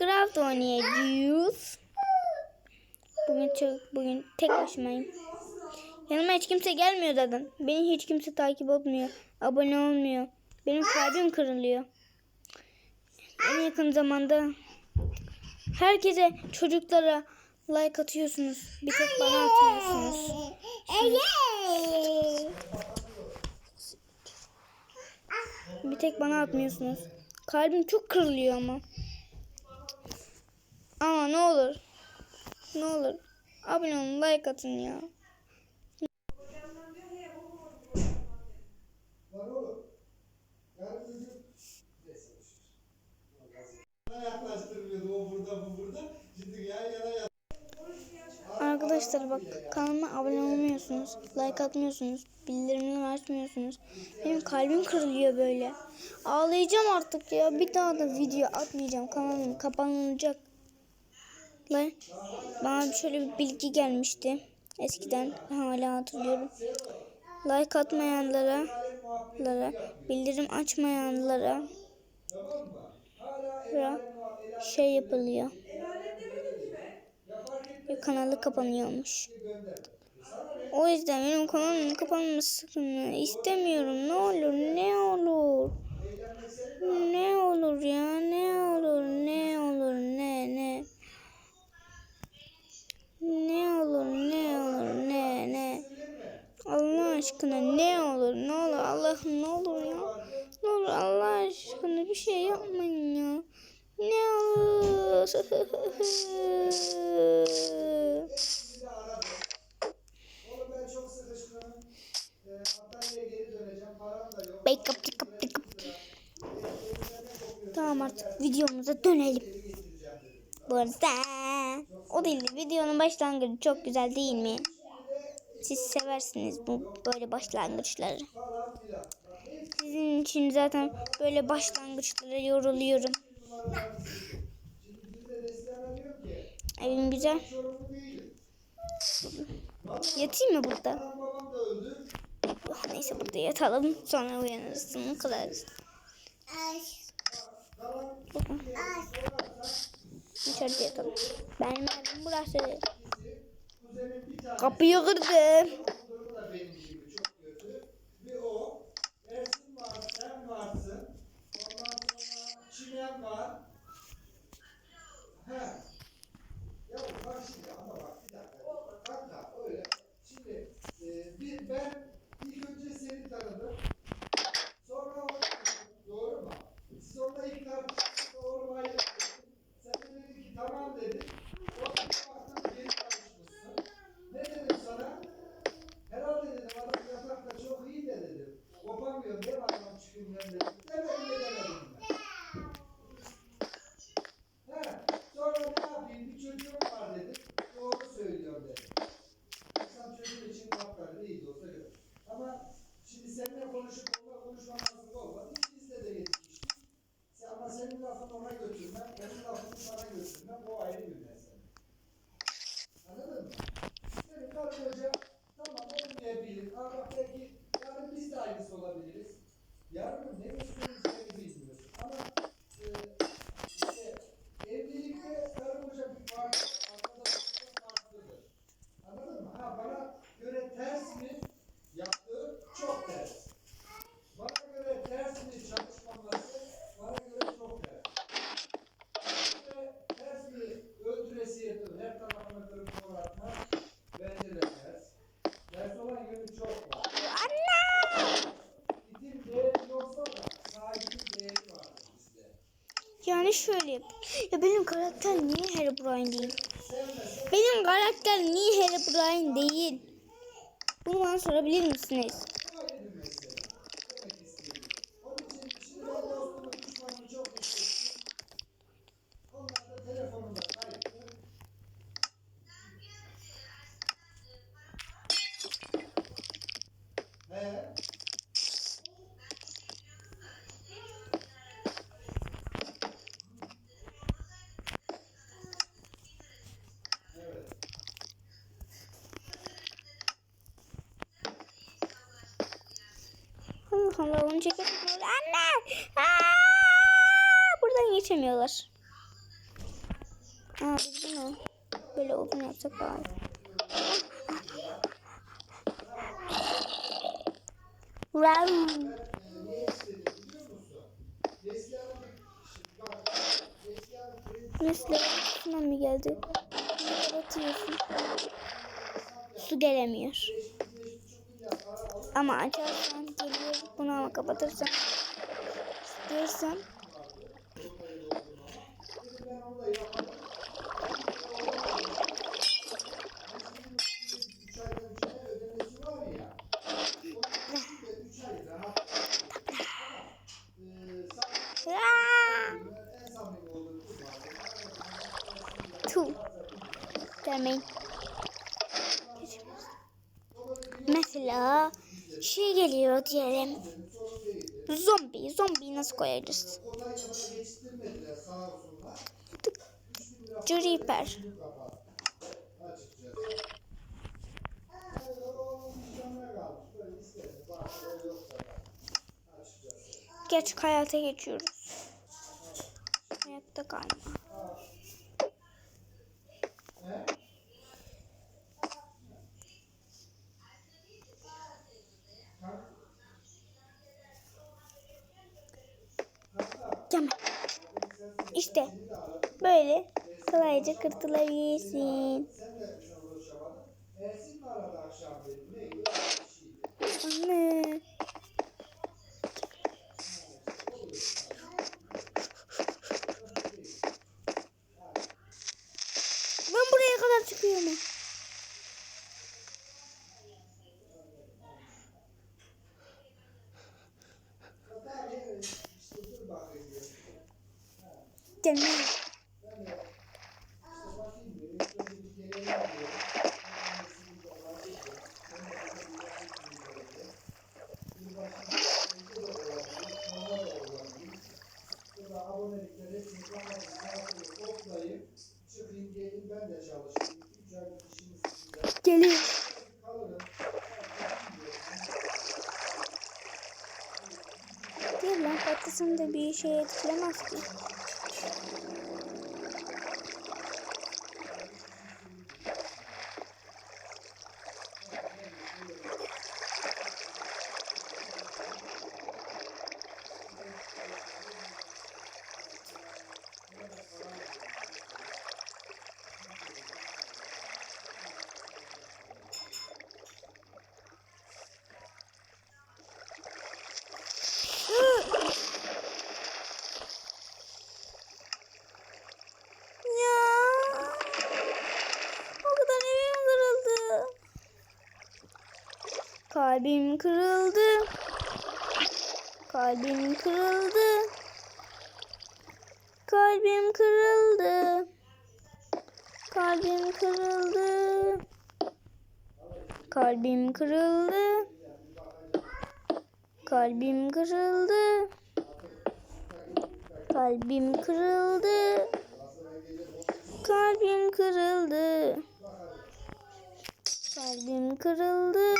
Minecraft oynayacağız. Bugün çok bugün tek başımayım. Yanıma hiç kimse gelmiyor zaten. Beni hiç kimse takip etmiyor. Abone olmuyor. Benim kalbim kırılıyor. En yakın zamanda herkese çocuklara like atıyorsunuz. Bir tek bana atıyorsunuz. Bir tek bana atmıyorsunuz. Kalbim çok kırılıyor ama. Ama ne olur. Ne olur. Abone olun like atın ya. Arkadaşlar bak kanalıma abone olmuyorsunuz. Like atmıyorsunuz. Bildirimleri açmıyorsunuz. Benim kalbim kırılıyor böyle. Ağlayacağım artık ya. Bir daha da video atmayacağım. Kanalım kapanacak. Lan, Bana şöyle bir bilgi gelmişti. Eskiden hala hatırlıyorum. Like atmayanlara, lara, bildirim açmayanlara ra- şey yapılıyor. Ve kanalı kapanıyormuş. O yüzden benim kanalımın kapanmasını istemiyorum. Ne olur, ne olur. Ne olur ya, ne olur, ne olur, ne, ne. Ne olur, ne olur, ne, ne. Allah aşkına ne olur, ne olur, Allah'ım ne olur ya. Ne olur Allah aşkına bir şey yapmayın ya. Ne olur. Wake up, wake up, wake up. Tamam artık videomuza dönelim. Bu arada o değil de videonun başlangıcı çok güzel değil mi? Siz seversiniz bu böyle başlangıçları. Sizin için zaten böyle başlangıçlara yoruluyorum. Evim güzel. Yatayım mı burada? Yok, neyse burada yatalım sonra uyanırız. Ne kadar dışarıda yatalım. Benim evim burası. Kapıyı kırdı. durumu da benim şöyle. Ya benim karakter niye Herobrine değil? Sevmesen Benim karakter niye Herobrine değil? Bunu bana sorabilir misiniz? kamera onu çekelim. Anne! Aa! Buradan geçemiyorlar. Aa, bunu böyle odun yapsak bari. Run. Mesela şuna mı geldi? Atıyorsun. Su gelemiyor. Ama açarsan bunu ama kapatırsam istiyorsam Zombi. Zombiyi nasıl koyarız? Creeper. Gerçek hayata geçiyoruz. Hayatta kalma. İşte böyle kolayca kırtılabilirsin. Anne. Ben buraya kadar çıkıyorum. Geliyor. Kalırım. Değil lan patlasın da bir şey etkilemez ki. Ya. O kadar evim kırıldı. Kalbim kırıldı. Kalbim kırıldı. Kalbim kırıldı. Kalbim kırıldı. Kalbim kırıldı. Kalbim kırıldı. Kalbim kırıldı. Kalbim kırıldı. Kalbim kırıldı.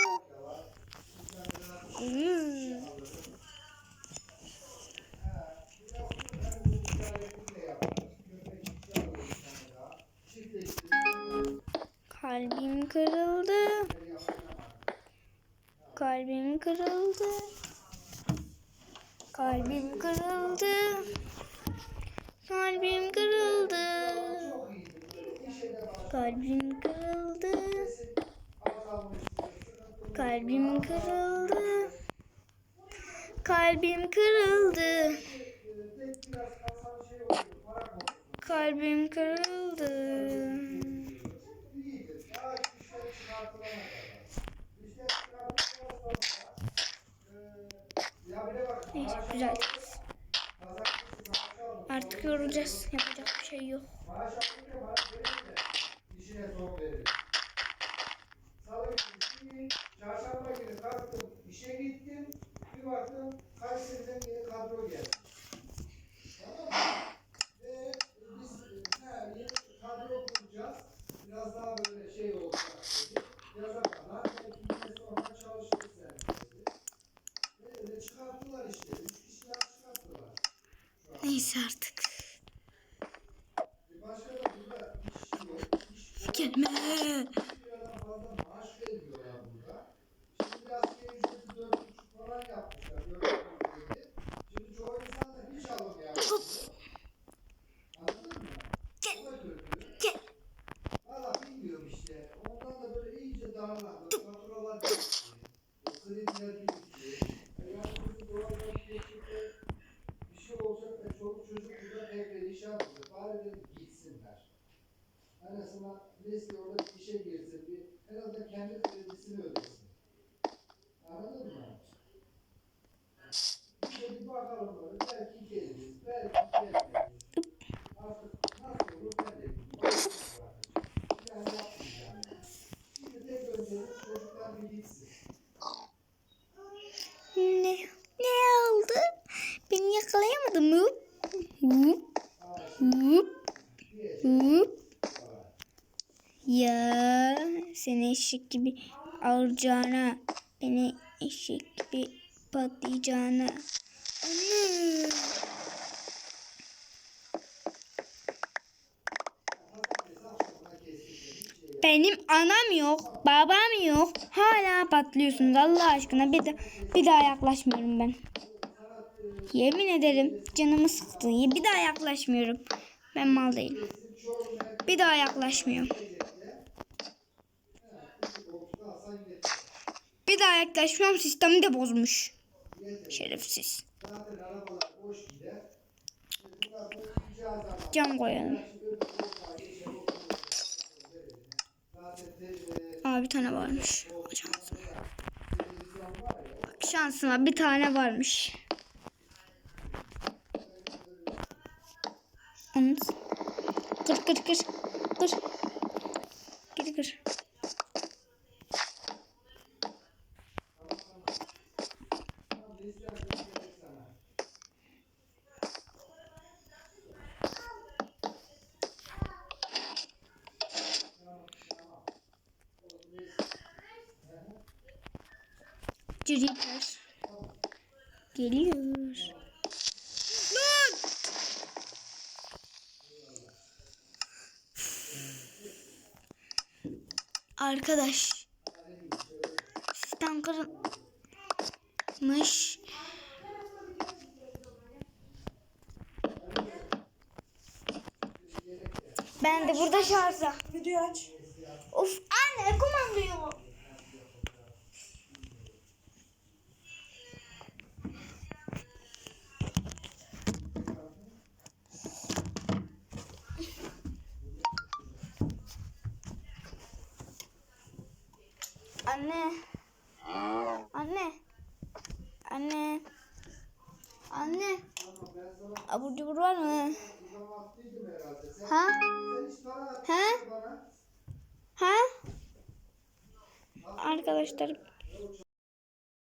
Kalbim kırıldı. Kalbim kırıldı. Kalbim kırıldı. Kalbim kırıldı. Kalbim kırıldı. Kalbim kırıldı. Kalbim kırıldı. Kalbim kırıldı. Neyse güzel. Artık yorulacağız. Yapacak bir şey yok. Neyse artık. Gelme. Gel. Valla bilmiyorum işte. Ondan da böyle iyice darlandı. Faturalar eşek gibi ağıracağına, beni eşek gibi patlayacağına. Benim anam yok, babam yok. Hala patlıyorsunuz Allah aşkına. Bir, de, bir daha yaklaşmıyorum ben. Yemin ederim canımı sıktı. Bir daha yaklaşmıyorum. Ben mal değilim. Bir daha yaklaşmıyorum. Bir daha yaklaşmıyorum. Sistemi de bozmuş. Şerefsiz. Cam koyalım. Aa bir tane varmış. Şansıma. Bak şansıma bir tane varmış. Onu kır kır kır kır. Kır kır. Ciriper. Geliyor. Lan! Arkadaş. Sistem kırılmış. Ben de burada şarja. Video aç. Of anne kumandayı. Anne. Anne. Anne. Anne. Abur cubur var mı? Ha? Ha? Ha? Arkadaşlar